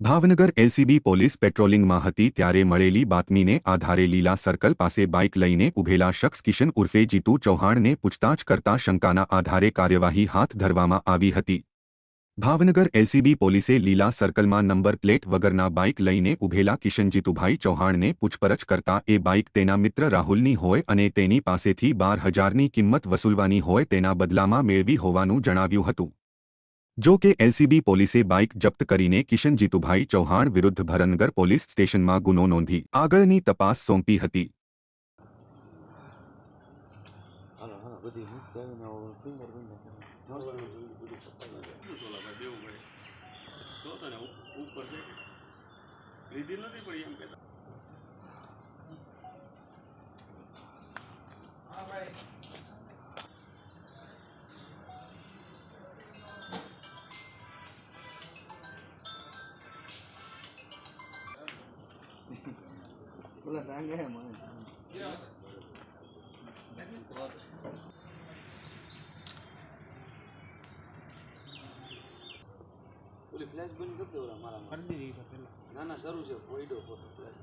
Bhavnagar LCB police પેટ્રોલિંગમાં હતી ત્યારે મળેલી બાતમીને આધારે લીલા સર્કલ પાસે બાઇક લઈને ઉભેલા શખ્સ કિશન ઉર્ફે જીતુ ચૌહાણને પૂછતાછ કરતા શંકાના આધારે કાર્યવાહી હાથ ધરવામાં આવી હતી. ભાવનગર એલસીબી પોલીસે લીલા સર્કલમાં નંબર પ્લેટ વગરના બાઇક લઈને ઉભેલા કિશન જીતુભાઈ ચૌહાણને પૂછપરછ કરતા એ બાઇક તેના મિત્ર રાહુલની હોય અને તેની પાસેથી બાર હજારની કિંમત વસૂલવાની હોય તેના બદલામાં મેળવી હોવાનું જણાવ્યું હતું. જો કે એલસીબી પોલીસે બાઇક જપ્ત કરીને કિશન જીતુભાઈ ચૌહાણ વિરુદ્ધ ભરનગર પોલીસ સ્ટેશનમાં ગુનો નોંધી આગળની તપાસ સોંપી હતી હાલો હાલો પેલા સાંગે મને ઓલી ફ્લેશ બંધ કરી દેવરા મારા કરી દીધી પહેલા. પેલા ના ના શરૂ છે પોઈડો ફોટો ફ્લેશ